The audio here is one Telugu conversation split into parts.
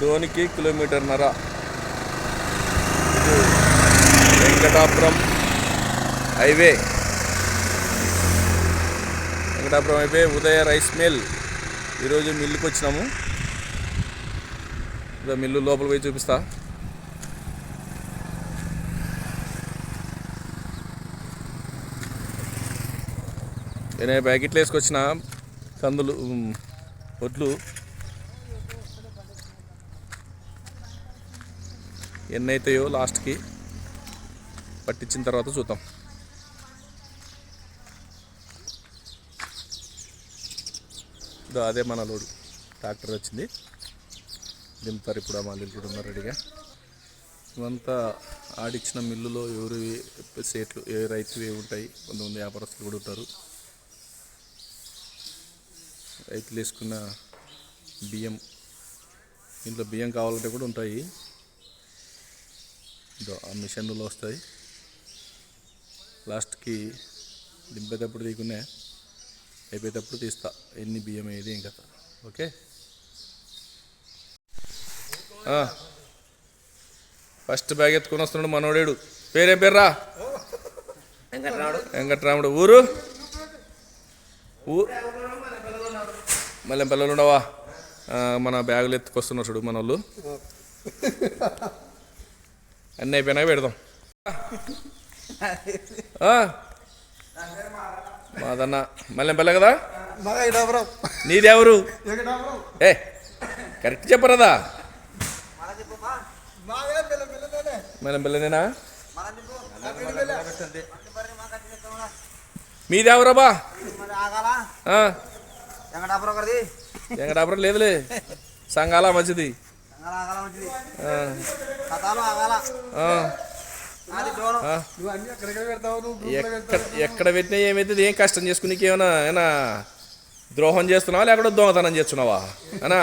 ధోనికి కిలోమీటర్న్నర. వెంకటాపురం హైవే. వెంకటాపురం అయిపోయి ఉదయ రైస్ మిల్. ఈరోజు మిల్లుకి వచ్చినాము. ఇదో మిల్లు లోపల పోయి చూపిస్తా. నేను ప్యాకెట్లు వేసుకొచ్చిన కందులు వడ్లు ఎన్ని అవుతాయో లాస్ట్కి. పట్టించిన తర్వాత చూద్దాం. ఇదో అదే మన లోడు. ట్రాక్టర్ వచ్చింది. దింపుతారు ఇప్పుడు ఆ మాలీలు కూడా ఉన్నారు రెడీగా. ఇవంతా ఆడిచ్చిన మిల్లులో ఎవరు సేట్లు ఏ రైతులు ఏ ఉంటాయి కొంతమంది వ్యాపారస్తులు కూడా ఉంటారు. రైతులు వేసుకున్న బియ్యం ఇంట్లో బియ్యం కావాలంటే కూడా ఉంటాయి. ఆ మిషన్లు వస్తాయి. లాస్ట్కి దింపేటప్పుడు తీకునే అయిపోయేటప్పుడు తీస్తా. ఎన్ని బియ్యం అయ్యేది ఏం కథ. ఓకే? ఫస్ట్ బ్యాగ్ ఎత్తుకొని వస్తున్నాడు మనోడేడు. పేరేం పేర్రా? వెంకట్రాముడు. ఊరు? ఊ మళ్ళీ పిల్లలు ఉండవా మన బ్యాగులు ఎత్తుకొస్తున్నారు చూడు మన వాళ్ళు అన్నీ అయిపోయినాక పెడదాం. మాదన్న మళ్ళీ పిల్ల కదా? మగ ఇడాపురం నీది ఎవరు ఎగడాపురం ఏ కరెక్ట్ చెప్పరాదా మళ్ళీ పిల్లనేనా మీది ఎగడాపురం ఒకటి వెంకటాపురం లేదులే. సంఘాల మంచిది. ఎక్కడ ఎక్కడ పెట్టినా ఏమైతుంది? ఏం కష్టం చేసుకుని ఏమైనా ఏమైనా ద్రోహం చేస్తున్నావా? లేకపోతే దొంగతనం చేస్తున్నావా? అనా?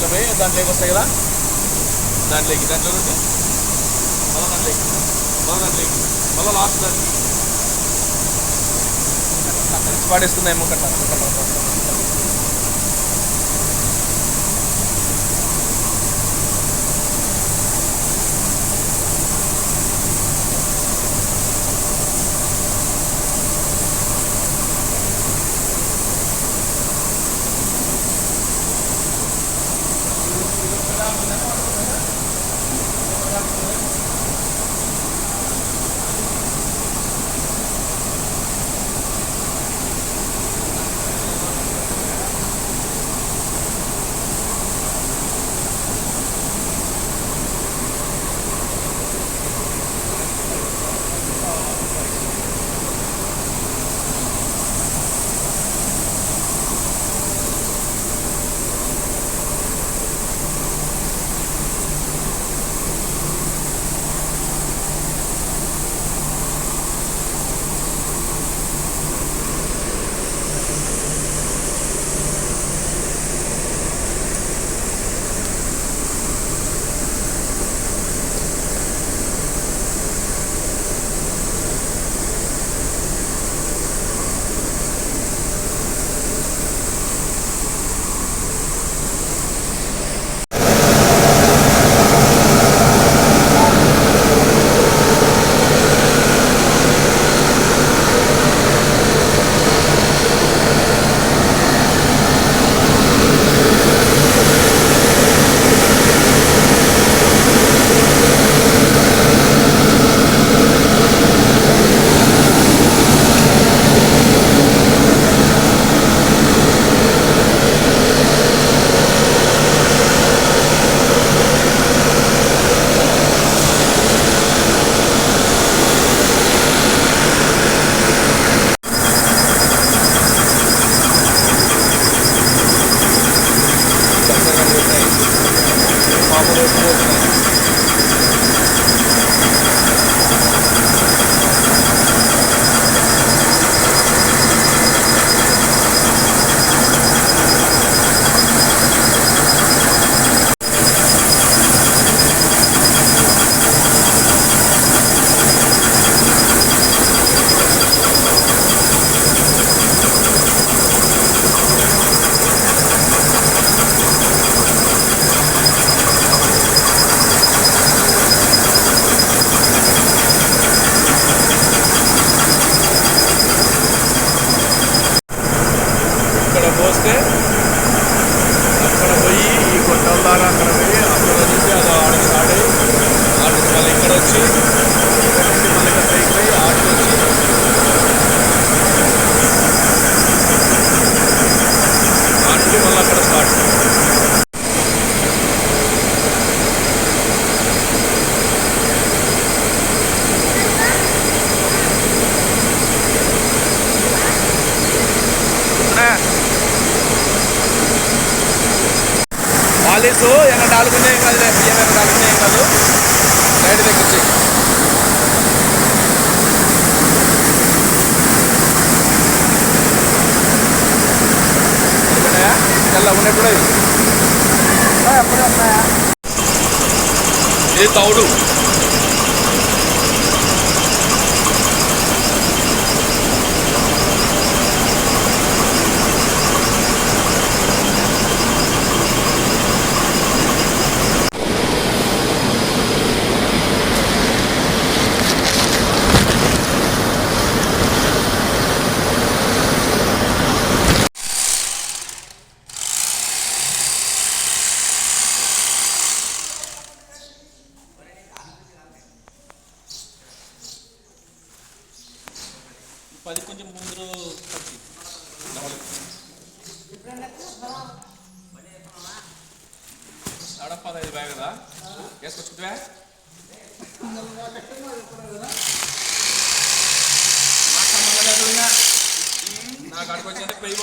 ఇట్లా పోయి దాంట్లోకి వస్తాయి కదా దాంట్లోకి దాంట్లో నుండి మళ్ళీ దాంట్లోకి మళ్ళీ దాంట్లోకి మళ్ళీ లాస్ట్ దాంట్లో ఏమో కట్టాలి ఆలీసు ఎన్న డాలుకునే ఏం కాదు బియ్యం ఎన్న డాలుకునే ఏం కాదు లైట్ తగ్గించి తెల్ల ఉన్నప్పుడు ఇది ఎప్పుడు వస్తాయా ఇది తౌడు. పదహైదు బ్యాగ్ కదా? వేసుకొచ్చుకుంటే? నాకు అక్కడికి పోతుంది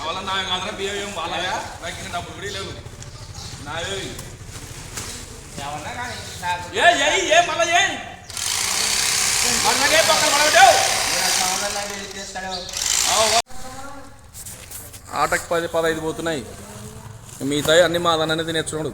అవల్ల నా మాత్రం బియ్యం వాళ్ళయా నాకు డబ్బులు కూడా లేవు నావే ఏ ఏ ఏ మళ్ళా ఏ? పక్కన పడబెట్టావు ఆటకు పది పదహైదు పోతున్నాయి. మిగతాయి అన్ని మాదననే తినేస్తున్నాడు.